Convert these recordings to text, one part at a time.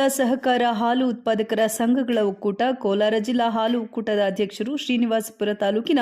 ಜಿಲ್ಲಾ ಸಹಕಾರ ಹಾಲು ಉತ್ಪಾದಕರ ಸಂಘಗಳ ಒಕ್ಕೂಟ ಕೋಲಾರ ಜಿಲ್ಲಾ ಹಾಲು ಒಕ್ಕೂಟದ ಅಧ್ಯಕ್ಷರು ಶ್ರೀನಿವಾಸಪುರ ತಾಲೂಕಿನ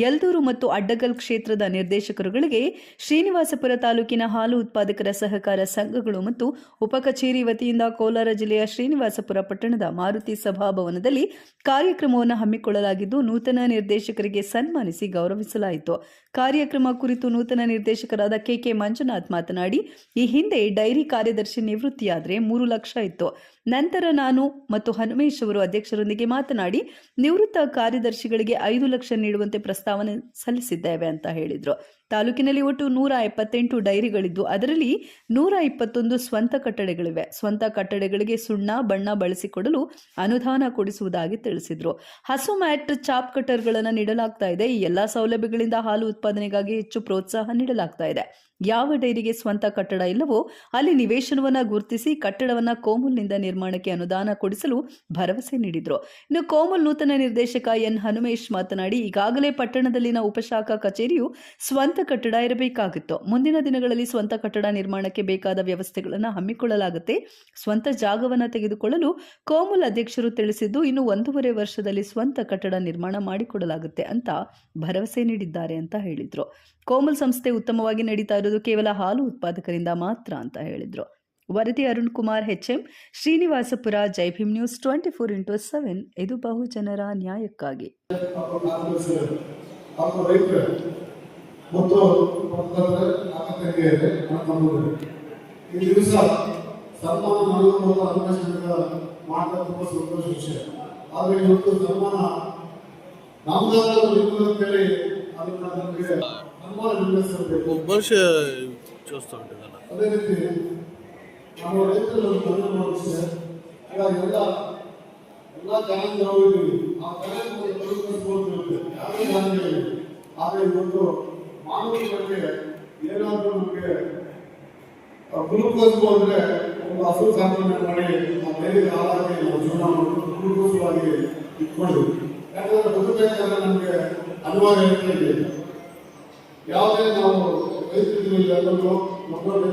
ಯಲ್ದೂರು ಮತ್ತು ಅಡ್ಡಗಲ್ ಕ್ಷೇತ್ರದ ನಿರ್ದೇಶಕರುಗಳಿಗೆ ಶ್ರೀನಿವಾಸಪುರ ತಾಲೂಕಿನ ಹಾಲು ಉತ್ಪಾದಕರ ಸಹಕಾರ ಸಂಘಗಳು ಮತ್ತು ಉಪ ಕಚೇರಿ ವತಿಯಿಂದ ಕೋಲಾರ ಜಿಲ್ಲೆಯ ಶ್ರೀನಿವಾಸಪುರ ಪಟ್ಟಣದ ಮಾರುತಿ ಸಭಾಭವನದಲ್ಲಿ ಕಾರ್ಯಕ್ರಮವನ್ನು ಹಮ್ಮಿಕೊಳ್ಳಲಾಗಿದ್ದು ನೂತನ ನಿರ್ದೇಶಕರಿಗೆ ಸನ್ಮಾನಿಸಿ ಗೌರವಿಸಲಾಯಿತು. ಕಾರ್ಯಕ್ರಮ ಕುರಿತು ನೂತನ ನಿರ್ದೇಶಕರಾದ ಕೆಕೆ ಮಂಜುನಾಥ್ ಮಾತನಾಡಿ, ಈ ಹಿಂದೆ ಡೈರಿ ಕಾರ್ಯದರ್ಶಿ ನಿವೃತ್ತಿಯಾದರೆ ಮೂರು ಲಕ್ಷ ಇತ್ತು. ನಂತರ ನಾನು ಮತ್ತು ಹನುಮೇಶ್ ಅವರು ಅಧ್ಯಕ್ಷರೊಂದಿಗೆ ಮಾತನಾಡಿ ನಿವೃತ್ತ ಕಾರ್ಯದರ್ಶಿಗಳಿಗೆ ಐದು ಲಕ್ಷ ನೀಡುವಂತೆ ಪ್ರಸ್ತಾವನೆ ಸಲ್ಲಿಸಿದ್ದೇವೆ ಅಂತ ಹೇಳಿದರು. ತಾಲೂಕಿನಲ್ಲಿ ಒಟ್ಟು ನೂರ ಎಪ್ಪತ್ತೆಂಟು ಡೈರಿಗಳಿದ್ದು, ಅದರಲ್ಲಿ ನೂರ ಇಪ್ಪತ್ತೊಂದು ಸ್ವಂತ ಕಟ್ಟಡಗಳಿವೆ. ಸ್ವಂತ ಕಟ್ಟಡಗಳಿಗೆ ಸುಣ್ಣ, ಬಣ್ಣ ಬಳಸಿಕೊಡಲು ಅನುದಾನ ಕೊಡಿಸುವುದಾಗಿ ತಿಳಿಸಿದರು. ಹಸು ಮ್ಯಾಟ್ ಚಾಪ್ ಕಟರ್ಗಳನ್ನು ನೀಡಲಾಗ್ತಾ ಇದೆ. ಈ ಎಲ್ಲ ಸೌಲಭ್ಯಗಳಿಂದ ಹಾಲು ಉತ್ಪಾದನೆಗಾಗಿ ಹೆಚ್ಚು ಪ್ರೋತ್ಸಾಹ ನೀಡಲಾಗ್ತಾ ಇದೆ. ಯಾವ ಡೈರಿಗೆ ಸ್ವಂತ ಕಟ್ಟಡ ಇಲ್ಲವೋ ಅಲ್ಲಿ ನಿವೇಶನವನ್ನ ಗುರುತಿಸಿ ಕಟ್ಟಡವನ್ನ ಕೋಮುಲ್ನಿಂದ ನಿರ್ಮಾಣಕ್ಕೆ ಅನುದಾನ ಕೊಡಿಸಲು ಭರವಸೆ ನೀಡಿದರು. ಇನ್ನು ಕೋಮುಲ್ ನೂತನ ನಿರ್ದೇಶಕ ಎನ್. ಹನುಮೇಶ್ ಮಾತನಾಡಿ, ಈಗಾಗಲೇ ಪಟ್ಟಣದಲ್ಲಿನ ಉಪಶಾಖಾ ಕಚೇರಿಯು ಸ್ವಂತ ಕಟ್ಟಡ ಇರಬೇಕಾಗಿತ್ತು. ಮುಂದಿನ ದಿನಗಳಲ್ಲಿ ಸ್ವಂತ ಕಟ್ಟಡ ನಿರ್ಮಾಣಕ್ಕೆ ಬೇಕಾದ ವ್ಯವಸ್ಥೆಗಳನ್ನು ಹಮ್ಮಿಕೊಳ್ಳಲಾಗುತ್ತೆ. ಸ್ವಂತ ಜಾಗವನ್ನು ತೆಗೆದುಕೊಳ್ಳಲು ಕೋಮಲ್ ಅಧ್ಯಕ್ಷರು ತಿಳಿಸಿದ್ದು, ಇನ್ನು ಒಂದೂವರೆ ವರ್ಷದಲ್ಲಿ ಸ್ವಂತ ಕಟ್ಟಡ ನಿರ್ಮಾಣ ಮಾಡಿಕೊಡಲಾಗುತ್ತೆ ಅಂತ ಭರವಸೆ ನೀಡಿದ್ದಾರೆ ಅಂತ ಹೇಳಿದರು. ಕೋಮಲ್ ಸಂಸ್ಥೆ ಉತ್ತಮವಾಗಿ ನಡೀತಾ ಇರೋದು ಕೇವಲ ಹಾಲು ಉತ್ಪಾದಕರಿಂದ ಮಾತ್ರ ಅಂತ ಹೇಳಿದರು. ವರದಿ Arun Kumar, HM Srinivasapura Jai Bhim news twenty four into seven. ಇದು ಬಹುಜನರ ನ್ಯಾಯಕ್ಕಾಗಿ. ಮತ್ತು ನಮ್ಮ ತಂಗಿಯರೆ ನನ್ನ ತಮ್ಮೂರೇ ಈ ದಿವಸ ಸನ್ಮಾನ ಮಾಡಲು ಅನ್ವೇಷಣೆಗಳ ಮಾಡಿದ ತುಂಬ ಸಂತೋಷ ವಿಷಯ. ಆದರೆ ಇವತ್ತು ಸನ್ಮಾನ ನಮ್ದಾದ ಅಂತೇಳಿ ಅದನ್ನ ನಮಗೆ ಸನ್ಮಾನ ನಿರ್ವಹಿಸಬೇಕು ಅದೇ ರೀತಿ ನಮ್ಮ ರೈತರು ಮನೆ ಮಾಡಿಸಿದೆ ಇವಾಗ ಎಲ್ಲ ಎಲ್ಲ ಚಾನೆಲ್ ನಾವು ಇದ್ದೀವಿ ಆ ಚಾನೆಲ್ ಯಾರು ಚಾನೆಲ್ ಆದರೆ ಇವತ್ತು ಮಾನವ ಬಗ್ಗೆ ಏನಾದರೂ ನಮಗೆ ಗ್ಲೂಕೋಸ್ ಹೋದ್ರೆ ಒಂದು ಹಸು ಸಾಧನೆ ಮಾಡಿ ಆ ಡೈರಿಗೆ ಹಾಲಾಗಿ ನಾವು ಜೀವನ ಗ್ಲೂಕೋಸ್ವಾಗಿ ಇಟ್ಕೊಂಡು. ಯಾಕಂದ್ರೆ ಬದುಕಬೇಕಾದ್ರೆ ನಮಗೆ ಅನಿವಾರ್ಯ ಇದೆ. ಯಾವುದೇ ನಾವು ಎಲ್ಲರೂ ಮಕ್ಕಳು